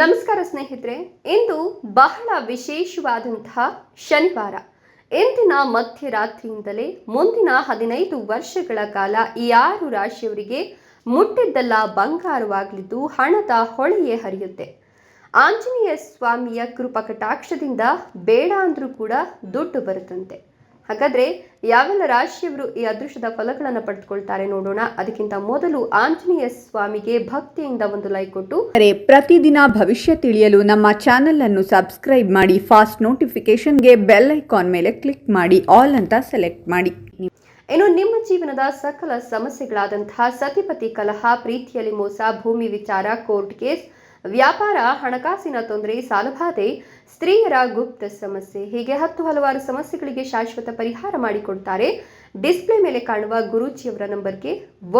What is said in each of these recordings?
ನಮಸ್ಕಾರ ಸ್ನೇಹಿತರೆ, ಇಂದು ಬಹಳ ವಿಶೇಷವಾದಂತಹ ಶನಿವಾರ. ಇಂದಿನ ಮಧ್ಯರಾತ್ರಿಯಿಂದಲೇ ಮುಂದಿನ ಹದಿನೈದು ವರ್ಷಗಳ ಕಾಲ ಈ ಆರು ರಾಶಿಯವರಿಗೆ ಮುಟ್ಟಿದ್ದೆಲ್ಲ ಬಂಗಾರವಾಗಲಿದ್ದು ಹಣದ ಹೊಳೆಯೇ ಹರಿಯುತ್ತೆ. ಆಂಜನೇಯ ಸ್ವಾಮಿಯ ಕೃಪಕಟಾಕ್ಷದಿಂದ ಬೇಡ ಅಂದ್ರೂ ಕೂಡ ದುಡ್ಡು ಬರುತ್ತಂತೆ. ಹಾಗಾದ್ರೆ ಯಾವೆಲ್ಲ ರಾಶಿಯವರು ಈ ಅದೃಷ್ಟದ ಫಲಗಳನ್ನು ಪಡೆದುಕೊಳ್ತಾರೆ ನೋಡೋಣ. ಅದಕ್ಕಿಂತ ಮೊದಲು ಆಂಜನೇಯ ಸ್ವಾಮಿಗೆ ಭಕ್ತಿಯಿಂದ ಒಂದು ಲೈಕ್ ಕೊಟ್ಟು. ಅರೆ ಪ್ರತಿದಿನ ಭವಿಷ್ಯ ತಿಳಿಯಲು ನಮ್ಮ ಚಾನೆಲ್ ಅನ್ನು ಸಬ್ಸ್ಕ್ರೈಬ್ ಮಾಡಿ ಫಾಸ್ಟ್ ನೋಟಿಫಿಕೇಶನ್ಗೆ ಬೆಲ್ ಐಕಾನ್ ಮೇಲೆ ಕ್ಲಿಕ್ ಮಾಡಿ ಆಲ್ ಅಂತ ಸೆಲೆಕ್ಟ್ ಮಾಡಿ. ಇನ್ನು ನಿಮ್ಮ ಜೀವನದ ಸಕಲ ಸಮಸ್ಯೆಗಳಾದಂತಹ ಸತಿಪತಿ ಕಲಹ ಪ್ರೀತಿಯಲ್ಲಿ ಮೋಸ ಭೂಮಿ ವಿಚಾರ ಕೋರ್ಟ್ ಕೇಸ್ ವ್ಯಾಪಾರ, ಹಣಕಾಸಿನ ತೊಂದರೆ ಸಾಲಬಾಧೆ ಸ್ತ್ರೀಯರ ಗುಪ್ತ ಸಮಸ್ಯೆ, ಹೀಗೆ ಹತ್ತು ಹಲವಾರು ಸಮಸ್ಯೆಗಳಿಗೆ ಶಾಶ್ವತ ಪರಿಹಾರ ಮಾಡಿಕೊಡ್ತಾರೆ. ಡಿಸ್ಪ್ಲೇ ಮೇಲೆ ಕಾಣುವ ಗುರುಜಿಯವರ ನಂಬರ್ಗೆ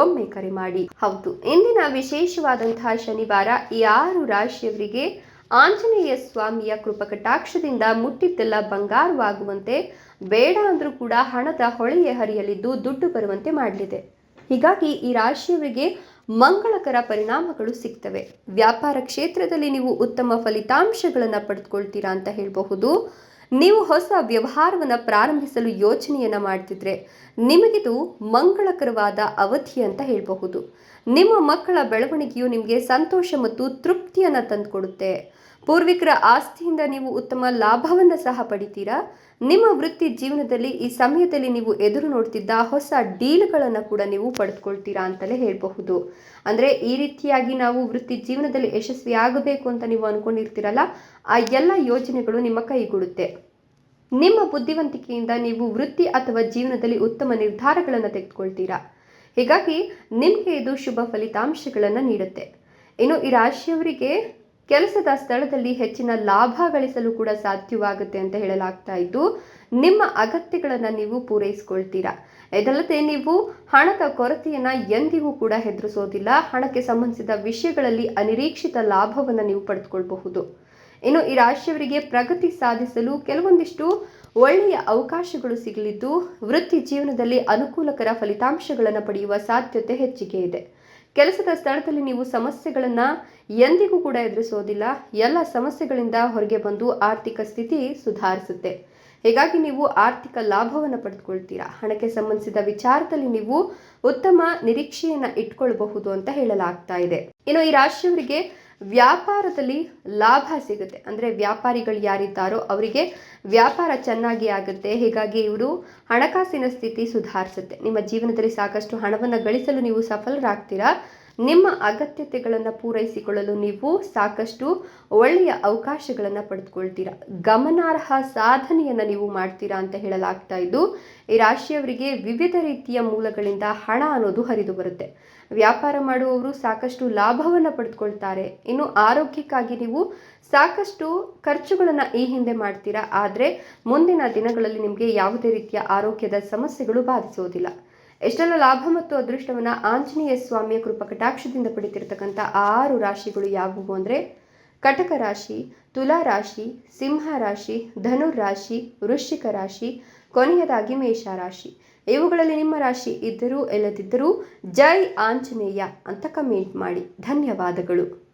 ಒಮ್ಮೆ ಕರೆ ಮಾಡಿ. ಹೌದು, ಇಂದಿನ ವಿಶೇಷವಾದಂತಹ ಶನಿವಾರ ಈ ಆರು ರಾಶಿಯವರಿಗೆ ಆಂಜನೇಯ ಸ್ವಾಮಿಯ ಕೃಪಕಟಾಕ್ಷದಿಂದ ಮುಟ್ಟಿದ್ದೆಲ್ಲ ಬಂಗಾರವಾಗುವಂತೆ, ಬೇಡ ಅಂದ್ರೂ ಕೂಡ ಹಣದ ಹೊಳೆಯೇ ಹರಿಯಲಿದ್ದು ದುಡ್ಡು ಬರುವಂತೆ ಮಾಡಲಿದೆ. ಹೀಗಾಗಿ ಈ ರಾಶಿಯವರಿಗೆ ಮಂಗಳಕರ ಪರಿಣಾಮಗಳು ಸಿಗ್ತವೆ. ವ್ಯಾಪಾರ ಕ್ಷೇತ್ರದಲ್ಲಿ ನೀವು ಉತ್ತಮ ಫಲಿತಾಂಶಗಳನ್ನು ಪಡೆದುಕೊಳ್ತೀರಾ ಅಂತ ಹೇಳಬಹುದು. ನೀವು ಹೊಸ ವ್ಯವಹಾರವನ್ನು ಪ್ರಾರಂಭಿಸಲು ಯೋಚನೆಯನ್ನು ಮಾಡ್ತಿದ್ರೆ ನಿಮಗಿದು ಮಂಗಳಕರವಾದ ಅವಧಿ ಅಂತ ಹೇಳಬಹುದು. ನಿಮ್ಮ ಮಕ್ಕಳ ಬೆಳವಣಿಗೆಯು ನಿಮಗೆ ಸಂತೋಷ ಮತ್ತು ತೃಪ್ತಿಯನ್ನು ತಂದುಕೊಡುತ್ತೆ. ಪೂರ್ವಿಕರ ಆಸ್ತಿಯಿಂದ ನೀವು ಉತ್ತಮ ಲಾಭವನ್ನು ಸಹ ಪಡಿತೀರಾ? ನಿಮ್ಮ ವೃತ್ತಿ ಜೀವನದಲ್ಲಿ ಈ ಸಮಯದಲ್ಲಿ ನೀವು ಎದುರು ನೋಡ್ತಿದ್ದ ಹೊಸ ಡೀಲ್ಗಳನ್ನು ಕೂಡ ನೀವು ಪಡೆದುಕೊಳ್ತೀರಾ ಅಂತಲೇ ಹೇಳಬಹುದು. ಅಂದರೆ ಈ ರೀತಿಯಾಗಿ ನಾವು ವೃತ್ತಿ ಜೀವನದಲ್ಲಿ ಯಶಸ್ವಿ ಆಗಬೇಕು ಅಂತ ನೀವು ಅಂದ್ಕೊಂಡಿರ್ತೀರಲ್ಲ ಆ ಎಲ್ಲ ಯೋಜನೆಗಳು ನಿಮ್ಮ ಕೈಗೂಡುತ್ತೆ ನಿಮ್ಮ ಬುದ್ಧಿವಂತಿಕೆಯಿಂದ ನೀವು ವೃತ್ತಿ ಅಥವಾ ಜೀವನದಲ್ಲಿ ಉತ್ತಮ ನಿರ್ಧಾರಗಳನ್ನು ತೆಗೆದುಕೊಳ್ತೀರಾ? ಹೀಗಾಗಿ ನಿಮಗೆ ಇದು ಶುಭ ಫಲಿತಾಂಶಗಳನ್ನು ನೀಡುತ್ತೆ. ಇನ್ನು ಈ ರಾಶಿಯವರಿಗೆ ಕೆಲಸದ ಸ್ಥಳದಲ್ಲಿ ಹೆಚ್ಚಿನ ಲಾಭ ಗಳಿಸಲು ಕೂಡ ಸಾಧ್ಯವಾಗುತ್ತೆ ಅಂತ ಹೇಳಲಾಗ್ತಾ ಇದ್ದು, ನಿಮ್ಮ ಅಗತ್ಯಗಳನ್ನು ನೀವು ಪೂರೈಸಿಕೊಳ್ತೀರಾ? ಇದಲ್ಲದೆ ನೀವು ಹಣದ ಕೊರತೆಯನ್ನು ಎಂದಿಗೂ ಕೂಡ ಹೆದರಿಸೋದಿಲ್ಲ. ಹಣಕ್ಕೆ ಸಂಬಂಧಿಸಿದ ವಿಷಯಗಳಲ್ಲಿ ಅನಿರೀಕ್ಷಿತ ಲಾಭವನ್ನು ನೀವು ಪಡೆದುಕೊಳ್ಬಹುದು. ಇನ್ನು ಈ ರಾಶಿಯವರಿಗೆ ಪ್ರಗತಿ ಸಾಧಿಸಲು ಕೆಲವೊಂದಿಷ್ಟು ಒಳ್ಳೆಯ ಅವಕಾಶಗಳು ಸಿಗಲಿದ್ದು, ವೃತ್ತಿ ಜೀವನದಲ್ಲಿ ಅನುಕೂಲಕರ ಫಲಿತಾಂಶಗಳನ್ನು ಪಡೆಯುವ ಸಾಧ್ಯತೆ ಹೆಚ್ಚಿಗೆ ಇದೆ. ಕೆಲಸದ ಸ್ಥಳದಲ್ಲಿ ನೀವು ಸಮಸ್ಯೆಗಳನ್ನು ಎಂದಿಗೂ ಕೂಡ ಎದುರಿಸೋದಿಲ್ಲ. ಎಲ್ಲ ಸಮಸ್ಯೆಗಳಿಂದ ಹೊರಗೆ ಬಂದು ಆರ್ಥಿಕ ಸ್ಥಿತಿ ಸುಧಾರಿಸುತ್ತೆ. ಹೀಗಾಗಿ ನೀವು ಆರ್ಥಿಕ ಲಾಭವನ್ನು ಪಡೆದುಕೊಳ್ತೀರಾ? ಹಣಕ್ಕೆ ಸಂಬಂಧಿಸಿದ ವಿಚಾರದಲ್ಲಿ ನೀವು ಉತ್ತಮ ನಿರೀಕ್ಷೆಯನ್ನು ಇಟ್ಕೊಳ್ಬಹುದು ಅಂತ ಹೇಳಲಾಗ್ತಾ ಇದೆ. ಇನ್ನು ಈ ರಾಶಿಯವರಿಗೆ ವ್ಯಾಪಾರದಲ್ಲಿ ಲಾಭ ಸಿಗುತ್ತೆ. ಅಂದರೆ ವ್ಯಾಪಾರಿಗಳು ಯಾರಿದ್ದಾರೋ ಅವರಿಗೆ ವ್ಯಾಪಾರ ಚೆನ್ನಾಗಿ ಆಗುತ್ತೆ. ಹೀಗಾಗಿ ಇವರು ಹಣಕಾಸಿನ ಸ್ಥಿತಿ ಸುಧಾರಿಸುತ್ತೆ. ನಿಮ್ಮ ಜೀವನದಲ್ಲಿ ಸಾಕಷ್ಟು ಹಣವನ್ನು ಗಳಿಸಲು ನೀವು ಸಫಲರಾಗ್ತೀರಾ? ನಿಮ್ಮ ಅಗತ್ಯತೆಗಳನ್ನು ಪೂರೈಸಿಕೊಳ್ಳಲು ನೀವು ಸಾಕಷ್ಟು ಒಳ್ಳೆಯ ಅವಕಾಶಗಳನ್ನು ಪಡೆದುಕೊಳ್ತೀರಾ? ಗಮನಾರ್ಹ ಸಾಧನೆಯನ್ನು ನೀವು ಮಾಡ್ತೀರಾ ಅಂತ ಹೇಳಲಾಗ್ತಾ ಇದ್ದು, ಈ ರಾಶಿಯವರಿಗೆ ವಿವಿಧ ರೀತಿಯ ಮೂಲಗಳಿಂದ ಹಣ ಅನ್ನೋದು ಹರಿದು ಬರುತ್ತೆ. ವ್ಯಾಪಾರ ಮಾಡುವವರು ಸಾಕಷ್ಟು ಲಾಭವನ್ನು ಪಡೆದುಕೊಳ್ತಾರೆ. ಇನ್ನು ಆರೋಗ್ಯಕ್ಕಾಗಿ ನೀವು ಸಾಕಷ್ಟು ಖರ್ಚುಗಳನ್ನು ಈ ಹಿಂದೆ ಮಾಡ್ತೀರಾ. ಆದರೆ ಮುಂದಿನ ದಿನಗಳಲ್ಲಿ ನಿಮಗೆ ಯಾವುದೇ ರೀತಿಯ ಆರೋಗ್ಯದ ಸಮಸ್ಯೆಗಳು ಬಾಧಿಸೋದಿಲ್ಲ. ಎಷ್ಟೆಲ್ಲ ಲಾಭ ಮತ್ತು ಅದೃಷ್ಟವನ್ನು ಆಂಜನೇಯ ಸ್ವಾಮಿಯ ಕೃಪಕಟಾಕ್ಷದಿಂದ ಪಡಿತಿರ್ತಕ್ಕಂಥ ಆರು ರಾಶಿಗಳು ಯಾವುವು ಅಂದರೆ ಕಟಕ ರಾಶಿ, ತುಲಾ ರಾಶಿ, ಸಿಂಹ ರಾಶಿ ಧನುರ್ ರಾಶಿ, ವೃಶ್ಚಿಕ ರಾಶಿ ಕೊನೆಯದಾಗಿ ಮೇಷ ರಾಶಿ. ಇವುಗಳಲ್ಲಿ ನಿಮ್ಮ ರಾಶಿ ಇದ್ದರೂ, ಇಲ್ಲದಿದ್ದರೂ ಜೈ ಆಂಜನೇಯ ಅಂತ ಕಮೆಂಟ್ ಮಾಡಿ. ಧನ್ಯವಾದಗಳು.